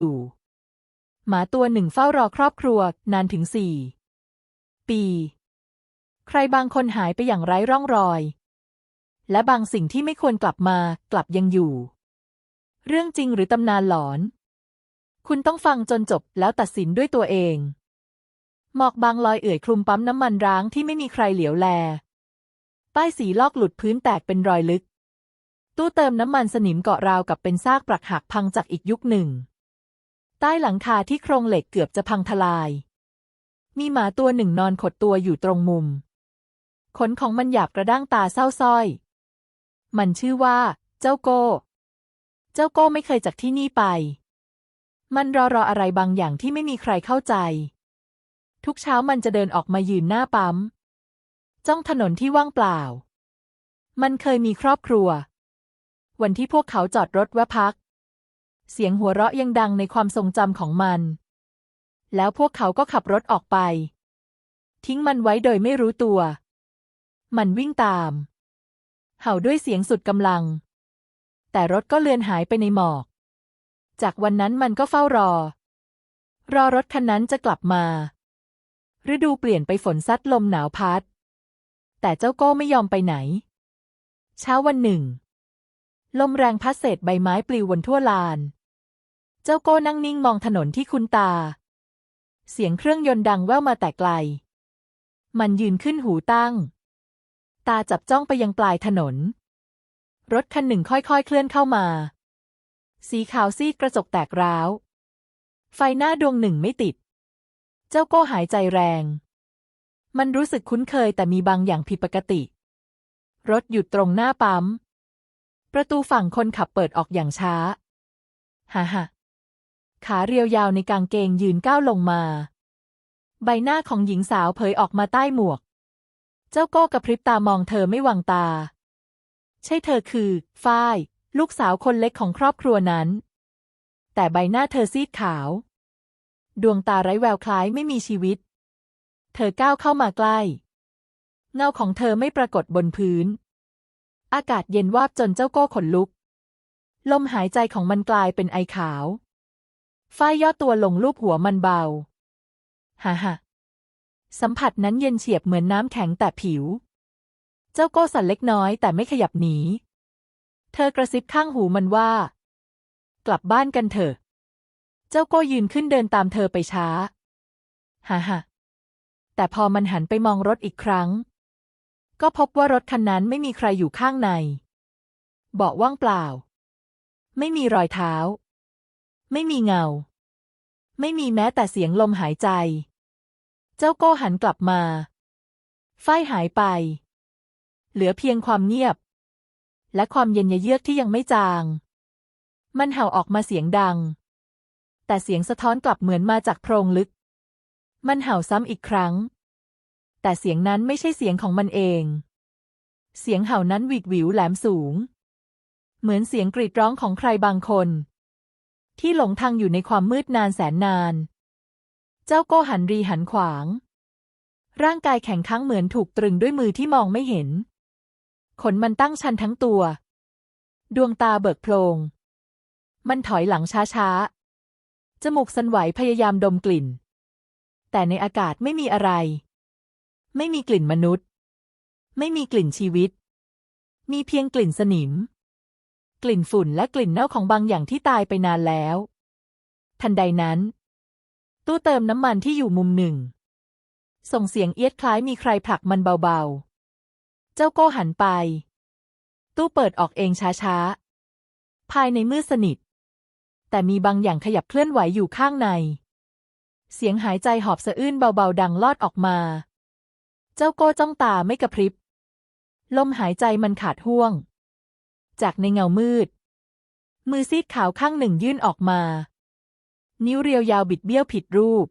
อยู่ หมาตัวหนึ่งเฝ้ารอครอบครัวนานถึงสี่ปี ใครบางคนหายไปอย่างไร้ร่องรอย และบางสิ่งที่ไม่ควรกลับมากลับยังอยู่ เรื่องจริงหรือตำนานหลอน คุณต้องฟังจนจบแล้วตัดสินด้วยตัวเอง หมอกบางลอยเอื่อยคลุมปั๊มน้ำมันร้างที่ไม่มีใครเหลียวแล ป้ายสีลอกหลุดพื้นแตกเป็นรอยลึก ตู้เติมน้ำมันสนิมเกาะราวกับเป็นซากปรักหักพังจากอีกยุคหนึ่ง ใต้หลังคาที่โครงเหล็กเกือบจะพังทลาย มีหมาตัวหนึ่งนอนขดตัวอยู่ตรงมุม ขนของมันหยาบกระด้างตาเศร้าส้อย มันชื่อว่า เจ้าโก้ เจ้าโก้ไม่เคยจากที่นี่ไป มันรอรออะไรบางอย่างที่ไม่มีใครเข้าใจ ทุกเช้ามันจะเดินออกมายืนหน้าปั๊ม จ้องถนนที่ว่างเปล่า มันเคยมีครอบครัว วันที่พวกเขาจอดรถแวะพัก เสียงหัวเราะยังดังในความทรงจำของมัน แล้วพวกเขาก็ขับรถออกไป ทิ้งมันไว้โดยไม่รู้ตัว มันวิ่งตาม เห่าด้วยเสียงสุดกำลัง แต่รถก็เลือนหายไปในหมอก จากวันนั้นมันก็เฝ้ารอ รอรถคันนั้นจะกลับมา ฤดูเปลี่ยนไปฝนซัดลมหนาวพัด แต่เจ้าโก้ไม่ยอมไปไหน เช้าวันหนึ่งลมแรงพัดเศษใบไม้ปลิวบนทั่วลาน เจ้าโก้นั่งนิ่งมองถนนที่คุ้นตา เสียงเครื่องยนต์ดังแว่วมาแต่ไกล มันยืนขึ้นหูตั้ง ตาจับจ้องไปยังปลายถนน รถคันหนึ่งค่อยๆ เคลื่อนเข้ามา สีขาวซีดกระจกแตกร้าว ไฟหน้าดวงหนึ่งไม่ติด เจ้าโก้หายใจแรง มันรู้สึกคุ้นเคยแต่มีบางอย่างผิดปกติ รถหยุดตรงหน้าปั๊ม ประตูฝั่งคนขับเปิดออกอย่างช้า ฮ่าฮ่า ขาเรียวยาวในกางเกงยืนก้าวลงมา ใบหน้าของหญิงสาวเผยออกมาใต้หมวก เจ้าโก้กระพริบตามองเธอไม่วางตา ใช่เธอคือฝ้าย ลูกสาวคนเล็กของครอบครัวนั้น แต่ใบหน้าเธอซีดขาว ดวงตาไร้แววคล้ายไม่มีชีวิต เธอก้าวเข้ามาใกล้ เงาของเธอไม่ปรากฏบนพื้น อากาศเย็นวาบจนเจ้าโก้ขนลุก ลมหายใจของมันกลายเป็นไอขาว ฝ้ายย่อตัวลงลูบหัวมันเบา ฮ่าฮ่าสัมผัสนั้นเย็นเฉียบเหมือนน้ำแข็งแต่ผิว เจ้าโก้สั่นเล็กน้อยแต่ไม่ขยับหนี เธอกระซิบข้างหูมันว่า กลับบ้านกันเถอะ เจ้าโก้ยืนขึ้นเดินตามเธอไปช้า ฮ่าฮ่าแต่พอมันหันไปมองรถอีกครั้ง ก็พบว่ารถคันนั้นไม่มีใครอยู่ข้างใน เบาะว่างเปล่า ไม่มีรอยเท้า ไม่มีเงา ไม่มีแม้แต่เสียงลมหายใจ เจ้าโก้หันกลับมา ฝ้ายหายไป เหลือเพียงความเงียบ และความเย็นเยือกที่ยังไม่จาง มันเห่าออกมาเสียงดัง แต่เสียงสะท้อนกลับเหมือนมาจากโพรงลึก มันเห่าซ้ำอีกครั้ง แต่เสียงนั้นไม่ใช่เสียงของมันเอง เสียงเห่านั้นหวิดหวิวแหลมสูง เหมือนเสียงกรีดร้องของใครบางคน ที่หลงทางอยู่ในความมืดนานแสนนาน เจ้าโกหันรีหันขวาง ร่างกายแข็งค้างเหมือนถูกตรึงด้วยมือที่มองไม่เห็น ขนมันตั้งชันทั้งตัว ดวงตาเบิกโพลง มันถอยหลังช้าๆ จมูกสันไหวพยายามดมกลิ่น แต่ในอากาศไม่มีอะไร ไม่มีกลิ่นมนุษย์ ไม่มีกลิ่นชีวิต มีเพียงกลิ่นสนิม กลิ่นฝุ่นและกลิ่นเน่าของบางอย่างที่ตายไปนานแล้ว ทันใดนั้น ตู้เติมน้ำมันที่อยู่มุมหนึ่ง ส่งเสียงเอียดคล้ายมีใครผลักมันเบาๆ เจ้าโก้หันไป ตู้เปิดออกเองช้าๆ ภายในมืดสนิท แต่มีบางอย่างขยับเคลื่อนไหวอยู่ข้างใน เสียงหายใจหอบสะอื้นเบาๆ ดังลอดออกมา เจ้าโก้จ้องตาไม่กระพริบ ลมหายใจมันขาดห่วง จากในเงามืด มือซีดขาวข้างหนึ่งยื่นออกมา นิ้วเรียวยาวบิดเบี้ยวผิดรูป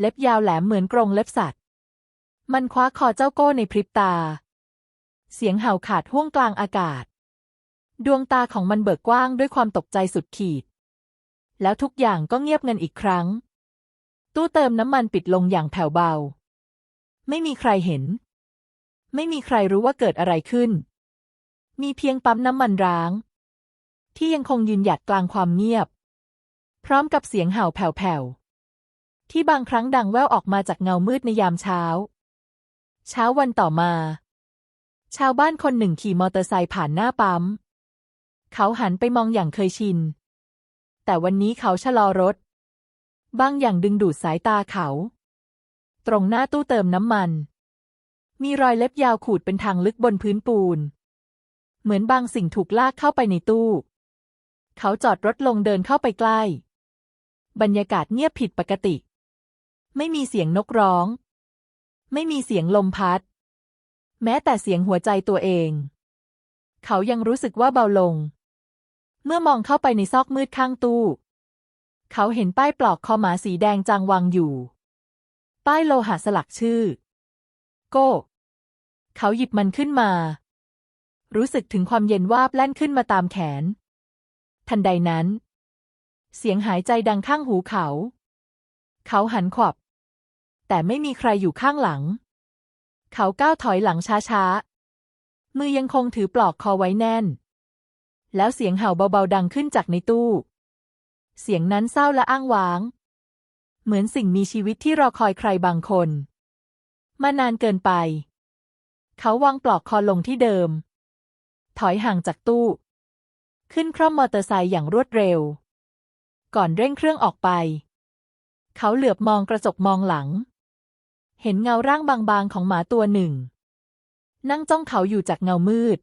เล็บยาวแหลมเหมือนกรงเล็บสัตว์ มันคว้าคอเจ้าโก้ในพริบตา เสียงเห่าขาดห่วงกลางอากาศ ดวงตาของมันเบิกกว้างด้วยความตกใจสุดขีด แล้วทุกอย่างก็เงียบเงันอีกครั้ง ตู้เติมน้ำมันปิดลงอย่างแผ่วเบา ไม่มีใครเห็น ไม่มีใครรู้ว่าเกิดอะไรขึ้น มีเพียงปั๊มน้ำมันร้าง ที่ยังคงยืนหยัดกลางความเงียบ พร้อมกับเสียงเห่าแผ่วๆ ที่บางครั้งดังแว่วออกมาจากเงามืดในยามเช้า เช้าวันต่อมา ชาวบ้านคนหนึ่งขี่มอเตอร์ไซค์ผ่านหน้าปั๊ม เขาหันไปมองอย่างเคยชิน แต่วันนี้เขาชะลอรถ บางอย่างดึงดูดสายตาเขา ตรงหน้าตู้เติมน้ำมันมีรอยเล็บยาวขูดเป็นทางลึกบนพื้นปูน เหมือนบางสิ่งถูกลากเข้าไปในตู้ เขาจอดรถลงเดินเข้าไปใกล้ บรรยากาศเงียบผิดปกติ ไม่มีเสียงนกร้อง ไม่มีเสียงลมพัด แม้แต่เสียงหัวใจตัวเอง เขายังรู้สึกว่าเบาลง เมื่อมองเข้าไปในซอกมืดข้างตู้ เขาเห็นป้ายปลอกคอหมาสีแดงจางวางอยู่ ป้ายโลหะสลักชื่อ โก้ เขาหยิบมันขึ้นมา รู้สึกถึงความเย็นวาบแล่นขึ้นมาตามแขน ทันใดนั้น เสียงหายใจดังข้างหูเขา เขาหันขวับ แต่ไม่มีใครอยู่ข้างหลัง เขาก้าวถอยหลังช้าๆ มือยังคงถือปลอกคอไว้แน่น แล้วเสียงเห่าเบาๆดังขึ้นจากในตู้ เสียงนั้นเศร้าและอ้างว้าง เหมือนสิ่งมีชีวิตที่รอคอยใครบางคน มานานเกินไป เขาวางปลอกคอลงที่เดิม ถอยห่างจากตู้ ขึ้นคร่อมมอเตอร์ไซค์อย่างรวดเร็ว ก่อนเร่งเครื่องออกไป เขาเหลือบมองกระจกมองหลัง เห็นเงาร่างบางๆของหมาตัวหนึ่ง นั่งจ้องเขาอยู่จากเงามืด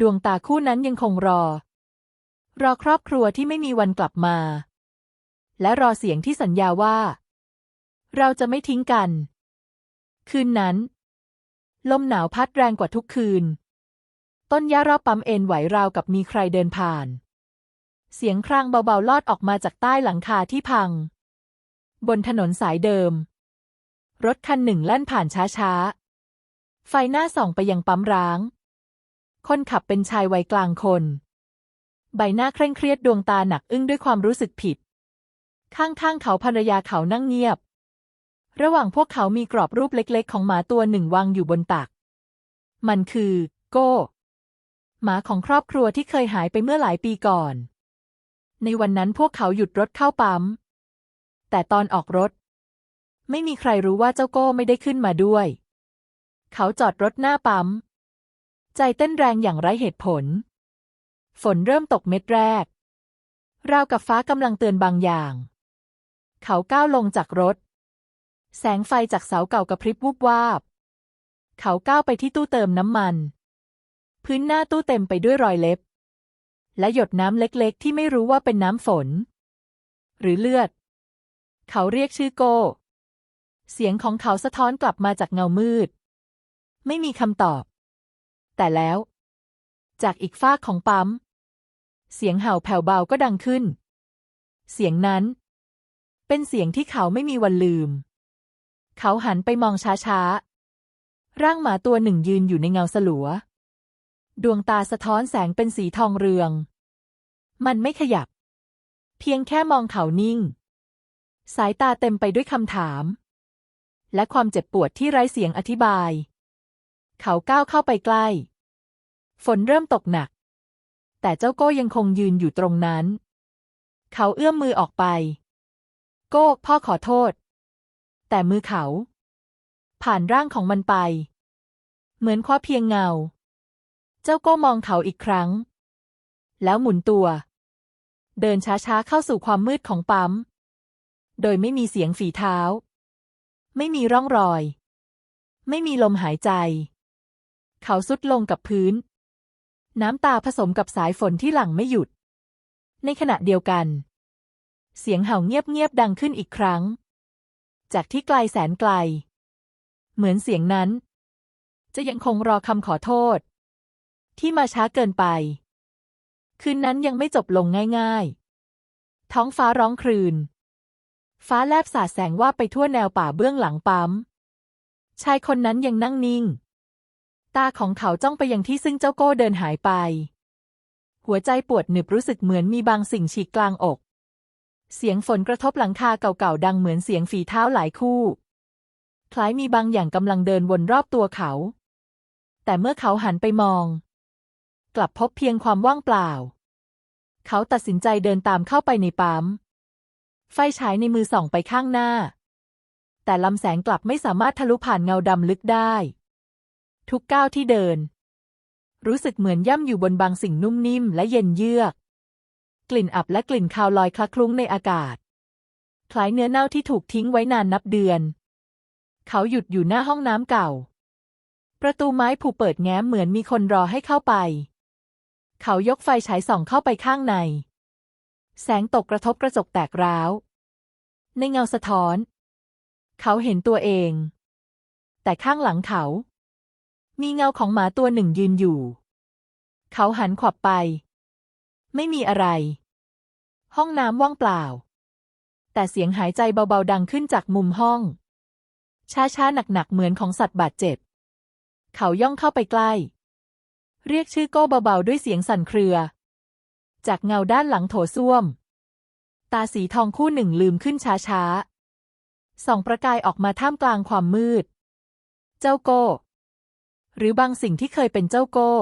ดวงตาคู่นั้นยังคงรอ รอครอบครัวที่ไม่มีวันกลับมา และรอเสียงที่สัญญาว่า เราจะไม่ทิ้งกัน คืนนั้น ลมหนาวพัดแรงกว่าทุกคืน ต้นหญ้ารอบปั๊มเอ็นไหวราวกับมีใครเดินผ่าน เสียงครางเบาๆลอดออกมาจากใต้หลังคาที่พัง บนถนนสายเดิม รถคันหนึ่งแล่นผ่านช้าๆ ไฟหน้าส่องไปยังปั๊มร้าง คนขับเป็นชายวัยกลางคน ใบหน้าเคร่งเครียดดวงตาหนักอึ้งด้วยความรู้สึกผิด ข้างๆเขาภรรยาเขานั่งเงียบ ระหว่างพวกเขามีกรอบรูปเล็กๆ ของหมาตัวหนึ่งวางอยู่บนตัก มันคือ โก้ หมาของครอบครัวที่เคยหายไปเมื่อหลายปีก่อน ในวันนั้นพวกเขาหยุดรถเข้าปั๊ม แต่ตอนออกรถ ไม่มีใครรู้ว่าเจ้าโก้ไม่ได้ขึ้นมาด้วย เขาจอดรถหน้าปั๊ม ใจเต้นแรงอย่างไร้เหตุผล ฝนเริ่มตกเม็ดแรก ราวกับฟ้ากำลังเตือนบางอย่าง เขาก้าวลงจากรถ แสงไฟจากเสาเก่ากระพริบวุบวาบ เขาก้าวไปที่ตู้เติมน้ำมัน พื้นหน้าตู้เต็มไปด้วยรอยเล็บ และหยดน้ำเล็กๆ ที่ไม่รู้ว่าเป็นน้ำฝน หรือเลือด เขาเรียกชื่อโก เสียงของเขาสะท้อนกลับมาจากเงามืด ไม่มีคำตอบ แต่แล้ว จากอีกฟากของปั๊ม เสียงเห่าแผ่วเบาก็ดังขึ้น เสียงนั้น เป็นเสียงที่เขาไม่มีวันลืม เขาหันไปมองช้าๆ ร่างหมาตัวหนึ่งยืนอยู่ในเงาสลัว ดวงตาสะท้อนแสงเป็นสีทองเรือง มันไม่ขยับ เพียงแค่มองเขานิ่ง สายตาเต็มไปด้วยคำถาม และความเจ็บปวดที่ไร้เสียงอธิบาย เขาก้าวเข้าไปใกล้ ฝนเริ่มตกหนัก แต่เจ้าโก้ยังคงยืนอยู่ตรงนั้น เขาเอื้อมมือออกไป โก้พ่อขอโทษ แต่มือเขา ผ่านร่างของมันไป เหมือนคว้าเพียงเงา เจ้าก้มองเขาอีกครั้ง แล้วหมุนตัว เดินช้าๆเข้าสู่ความมืดของปั๊ม โดยไม่มีเสียงฝีเท้า ไม่มีร่องรอย ไม่มีลมหายใจ เขาสุดลงกับพื้น น้ำตาผสมกับสายฝนที่หลั่งไม่หยุด ในขณะเดียวกัน เสียงเห่าเงียบๆดังขึ้นอีกครั้ง จากที่ไกลแสนไกล เหมือนเสียงนั้น จะยังคงรอคำขอโทษ ที่มาช้าเกินไป คืนนั้นยังไม่จบลงง่ายๆ ท้องฟ้าร้องครืน ฟ้าแลบสาดแสงว่าไปทั่วแนวป่าเบื้องหลังปั๊ม ชายคนนั้นยังนั่งนิ่ง ตาของเขาจ้องไปยังที่ซึ่งเจ้าโก้เดินหายไป หัวใจปวดหนึบรู้สึกเหมือนมีบางสิ่งฉีกกลางอก เสียงฝนกระทบหลังคาเก่าๆดังเหมือนเสียงฝีเท้าหลายคู่คล้ายมีบางอย่างกำลังเดินวนรอบตัวเขา แต่เมื่อเขาหันไปมอง กลับพบเพียงความว่างเปล่า เขาตัดสินใจเดินตามเข้าไปในปั๊ม ไฟฉายในมือส่องไปข้างหน้า แต่ลำแสงกลับไม่สามารถทะลุผ่านเงาดำลึกได้ ทุกก้าวที่เดิน รู้สึกเหมือนย่ำอยู่บนบางสิ่งนุ่มนิ่มและเย็นเยือก กลิ่นอับและกลิ่นคาวลอยคละคลุ้งในอากาศ คล้ายเนื้อเน่าที่ถูกทิ้งไว้นานนับเดือน เขาหยุดอยู่หน้าห้องน้ำเก่า ประตูไม้ผูเปิดแง้มเหมือนมีคนรอให้เข้าไป เขายกไฟฉายส่องเข้าไปข้างใน แสงตกกระทบกระจกแตกร้าว ในเงาสะท้อน เขาเห็นตัวเอง แต่ข้างหลังเขา มีเงาของหมาตัวหนึ่งยืนอยู่ เขาหันขวับไป ไม่มีอะไร ห้องน้ำว่างเปล่า แต่เสียงหายใจเบาๆดังขึ้นจากมุมห้อง ช้าๆหนักๆเหมือนของสัตว์บาดเจ็บ เขาย่องเข้าไปใกล้ เรียกชื่อโก้เบาๆด้วยเสียงสั่นเครือ จากเงาด้านหลังโถส้วม ตาสีทองคู่หนึ่งลืมขึ้นช้าๆส่องประกายออกมาท่ามกลางความมืด เจ้าโก้ หรือบางสิ่งที่เคยเป็นเจ้าโก้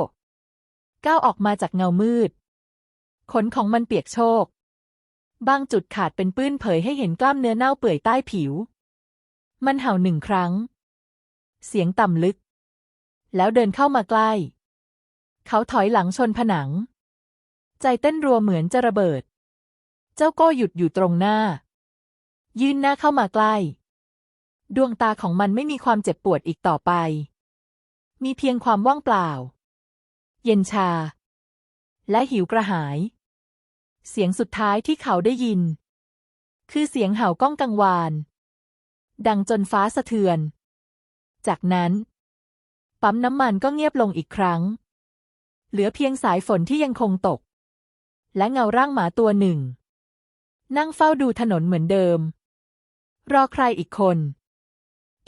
ก้าวออกมาจากเงามืด ขนของมันเปียกโชก บางจุดขาดเป็นปื้นเผยให้เห็นกล้ามเนื้อเน่าเปื่อยใต้ผิว มันเห่าหนึ่งครั้ง เสียงต่ำลึก แล้วเดินเข้ามาใกล้ เขาถอยหลังชนผนัง ใจเต้นรัวเหมือนจะระเบิด เจ้าโก้หยุดอยู่ตรงหน้า ยื่นหน้าเข้ามาใกล้ ดวงตาของมันไม่มีความเจ็บปวดอีกต่อไป มีเพียงความว่างเปล่า เย็นชา และหิวกระหาย เสียงสุดท้ายที่เขาได้ยิน คือเสียงเห่าก้องกังวาน ดังจนฟ้าสะเทือน จากนั้น ปั๊มน้ำมันก็เงียบลงอีกครั้ง เหลือเพียงสายฝนที่ยังคงตก และเงาร่างหมาตัวหนึ่ง นั่งเฝ้าดูถนนเหมือนเดิม รอใครอีกคน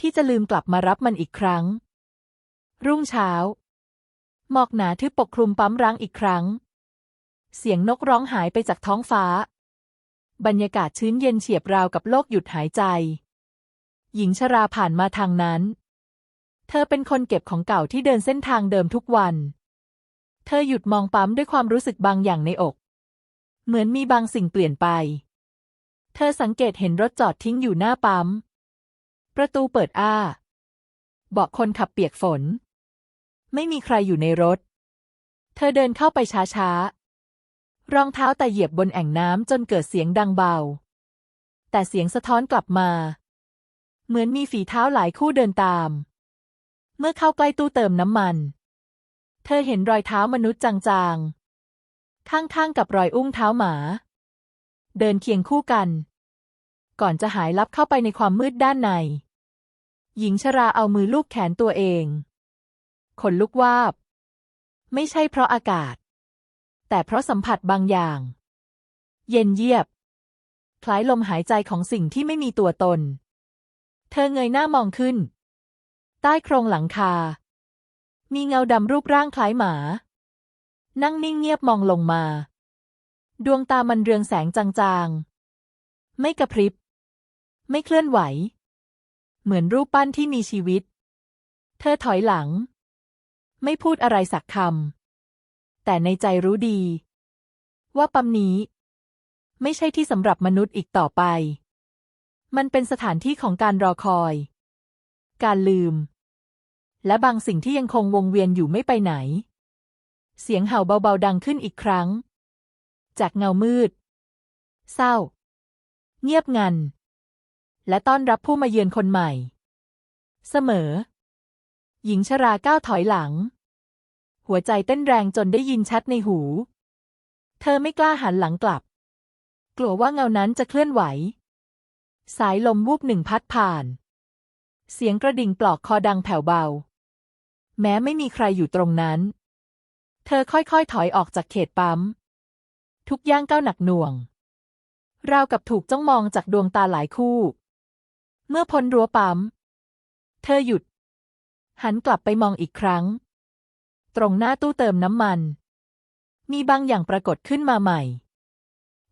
ที่จะลืมกลับมารับมันอีกครั้ง รุ่งเช้า หมอกหนาทึบปกคลุมปั๊มร้างอีกครั้ง เสียงนกร้องหายไปจากท้องฟ้า บรรยากาศชื้นเย็นเฉียบราวกับโลกหยุดหายใจ หญิงชราผ่านมาทางนั้น เธอเป็นคนเก็บของเก่าที่เดินเส้นทางเดิมทุกวัน เธอหยุดมองปั๊มด้วยความรู้สึกบางอย่างในอก เหมือนมีบางสิ่งเปลี่ยนไป เธอสังเกตเห็นรถจอดทิ้งอยู่หน้าปั๊ม ประตูเปิดอ้า เบาะคนขับเปียกฝน ไม่มีใครอยู่ในรถ เธอเดินเข้าไปช้าๆ รองเท้าแต่เหยียบบนแอ่งน้ำจนเกิดเสียงดังเบา แต่เสียงสะท้อนกลับมา เหมือนมีฝีเท้าหลายคู่เดินตาม เมื่อเข้าใกล้ตู้เติมน้ำมัน เธอเห็นรอยเท้ามนุษย์จางๆ ข้างๆกับรอยอุ้งเท้าหมา เดินเคียงคู่กัน ก่อนจะหายลับเข้าไปในความมืดด้านใน หญิงชราเอามือลูบแขนตัวเองขนลุกวาบ ไม่ใช่เพราะอากาศ แต่เพราะสัมผัสบางอย่าง เย็นเยียบ คล้ายลมหายใจของสิ่งที่ไม่มีตัวตน เธอเงยหน้ามองขึ้น ใต้โครงหลังคา มีเงาดำรูปร่างคล้ายหมา นั่งนิ่งเงียบมองลงมา ดวงตามันเรืองแสงจางๆ ไม่กระพริบ ไม่เคลื่อนไหว เหมือนรูปปั้นที่มีชีวิต เธอถอยหลัง ไม่พูดอะไรสักคำ แต่ในใจรู้ดี ว่าปั๊มนี้ ไม่ใช่ที่สำหรับมนุษย์อีกต่อไป มันเป็นสถานที่ของการรอคอย การลืม และบางสิ่งที่ยังคงวงเวียนอยู่ไม่ไปไหน เสียงเห่าเบาๆดังขึ้นอีกครั้ง จากเงามืด เศร้า เงียบงัน และต้อนรับผู้มาเยือนคนใหม่ เสมอ หญิงชราก้าวถอยหลัง หัวใจเต้นแรงจนได้ยินชัดในหู เธอไม่กล้าหันหลังกลับ กลัวว่าเงานั้นจะเคลื่อนไหว สายลมวูบหนึ่งพัดผ่านเสียงกระดิ่งปลอกคอดังแผ่วเบา แม้ไม่มีใครอยู่ตรงนั้น เธอค่อยๆ ถอยออกจากเขตปั๊ม ทุกย่างก้าวหนักหน่วง ราวกับถูกจ้องมองจากดวงตาหลายคู่ เมื่อพ้นรั้วปั๊ม เธอหยุด หันกลับไปมองอีกครั้ง ตรงหน้าตู้เติมน้ำมัน มีบางอย่างปรากฏขึ้นมาใหม่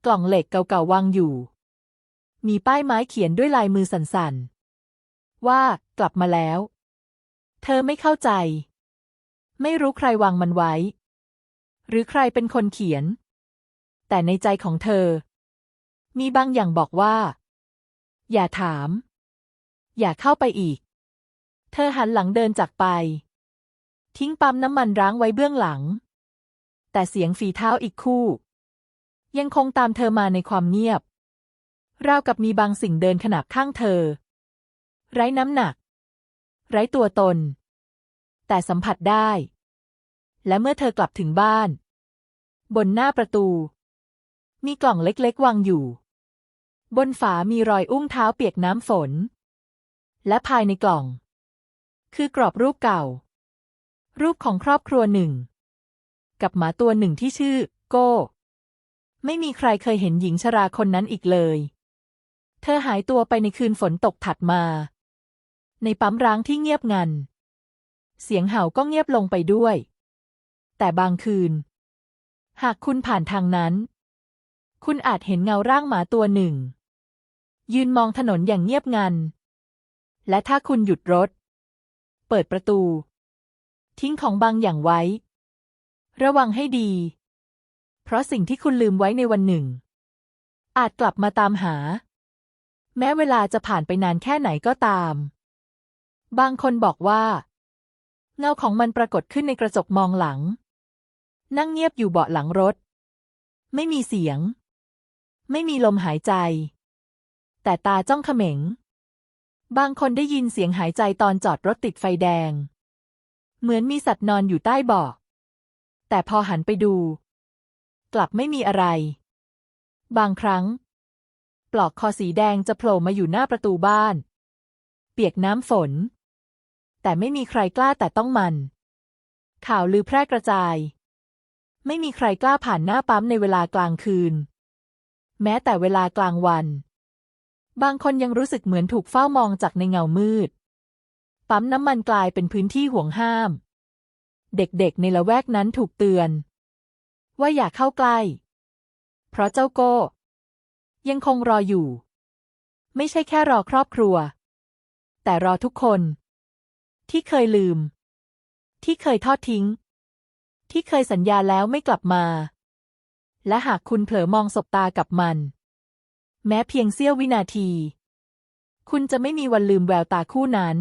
กล่องเหล็กเก่าๆวางอยู่ มีป้ายไม้เขียนด้วยลายมือสั่นๆ ว่ากลับมาแล้ว เธอไม่เข้าใจ ไม่รู้ใครวางมันไว้ หรือใครเป็นคนเขียน แต่ในใจของเธอ มีบางอย่างบอกว่า อย่าถาม อย่าเข้าไปอีก เธอหันหลังเดินจากไป ทิ้งปั๊มน้ำมันร้างไว้เบื้องหลัง แต่เสียงฝีเท้าอีกคู่ ยังคงตามเธอมาในความเงียบราวกับมีบางสิ่งเดินขนาบข้างเธอ ไร้น้ำหนัก ไร้ตัวตน แต่สัมผัสได้ และเมื่อเธอกลับถึงบ้าน บนหน้าประตู มีกล่องเล็กๆ วางอยู่ บนฝามีรอยอุ้งเท้าเปียกน้ำฝน และภายในกล่อง คือกรอบรูปเก่า รูปของครอบครัวหนึ่ง กับหมาตัวหนึ่งที่ชื่อ โก้ ไม่มีใครเคยเห็นหญิงชราคนนั้นอีกเลย เธอหายตัวไปในคืนฝนตกถัดมา ในปั๊มร้างที่เงียบงัน เสียงเห่าก็เงียบลงไปด้วย แต่บางคืน หากคุณผ่านทางนั้น คุณอาจเห็นเงาร่างหมาตัวหนึ่ง ยืนมองถนนอย่างเงียบงัน และถ้าคุณหยุดรถ เปิดประตู ทิ้งของบางอย่างไว้ ระวังให้ดี เพราะสิ่งที่คุณลืมไว้ในวันหนึ่ง อาจกลับมาตามหา แม้เวลาจะผ่านไปนานแค่ไหนก็ตาม บางคนบอกว่า เงาของมันปรากฏขึ้นในกระจกมองหลัง นั่งเงียบอยู่เบาะหลังรถ ไม่มีเสียง ไม่มีลมหายใจ แต่ตาจ้องเขม็ง บางคนได้ยินเสียงหายใจตอนจอดรถติดไฟแดง เหมือนมีสัตว์นอนอยู่ใต้เบาะแต่พอหันไปดู กลับไม่มีอะไร บางครั้ง ปลอกคอสีแดงจะโผล่มาอยู่หน้าประตูบ้าน เปียกน้ำฝน แต่ไม่มีใครกล้าแต่ต้องมัน ข่าวลือแพร่กระจาย ไม่มีใครกล้าผ่านหน้าปั๊มในเวลากลางคืน แม้แต่เวลากลางวัน บางคนยังรู้สึกเหมือนถูกเฝ้ามองจากในเงามืด ปั๊มน้ำมันกลายเป็นพื้นที่ห่วงห้าม เด็กๆในละแวกนั้นถูกเตือน ว่าอย่าเข้าใกล้ เพราะเจ้าโก้ ยังคงรออยู่ ไม่ใช่แค่รอครอบครัวแต่รอทุกคน ที่เคยลืม ที่เคยทอดทิ้ง ที่เคยสัญญาแล้วไม่กลับมา และหากคุณเผลอมองสบตากับมัน แม้เพียงเสี้ยววินาที คุณจะไม่มีวันลืมแววตาคู่นั้น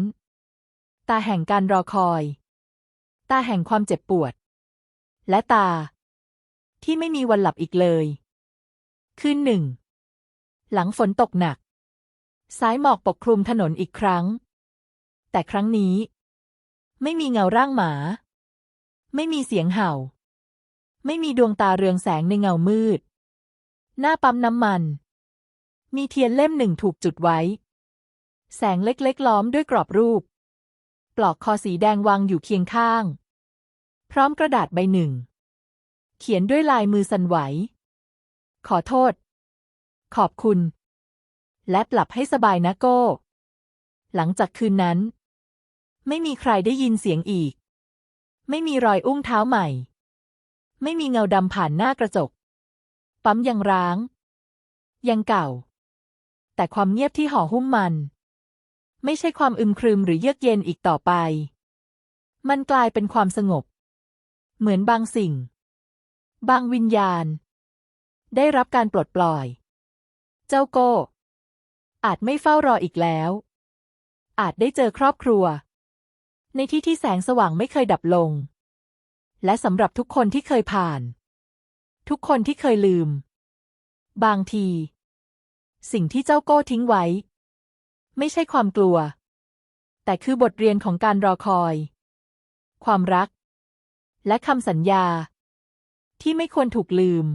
ตาแห่งการรอคอย ตาแห่งความเจ็บปวด และตา ที่ไม่มีวันหลับอีกเลยคืนหนึ่ง หลังฝนตกหนัก สายหมอกปกคลุมถนนอีกครั้ง แต่ครั้งนี้ ไม่มีเงาร่างหมา ไม่มีเสียงเห่า ไม่มีดวงตาเรืองแสงในเงามืด หน้าปั๊มน้ำมัน มีเทียนเล่มหนึ่งถูกจุดไว้ แสงเล็กๆล้อมด้วยกรอบรูป ปลอกคอสีแดงวางอยู่เคียงข้าง พร้อมกระดาษใบหนึ่ง เขียนด้วยลายมือสั่นไหว ขอโทษ ขอบคุณ และหลับให้สบายนะโก้ หลังจากคืนนั้น ไม่มีใครได้ยินเสียงอีก ไม่มีรอยอุ้งเท้าใหม่ ไม่มีเงาดำผ่านหน้ากระจก ปั๊มยังร้าง ยังเก่า แต่ความเงียบที่ห่อหุ้มมัน ไม่ใช่ความอึมครึมหรือเยือกเย็นอีกต่อไป มันกลายเป็นความสงบ เหมือนบางสิ่ง บางวิญญาณ ได้รับการปลดปล่อย เจ้าโก้อาจไม่เฝ้ารออีกแล้ว อาจได้เจอครอบครัว ในที่ที่แสงสว่างไม่เคยดับลง และสำหรับทุกคนที่เคยผ่าน ทุกคนที่เคยลืม บางที สิ่งที่เจ้าโก้ทิ้งไว้ ไม่ใช่ความกลัว แต่คือบทเรียนของการรอคอย ความรัก และคำสัญญา ที่ไม่ควรถูกลืม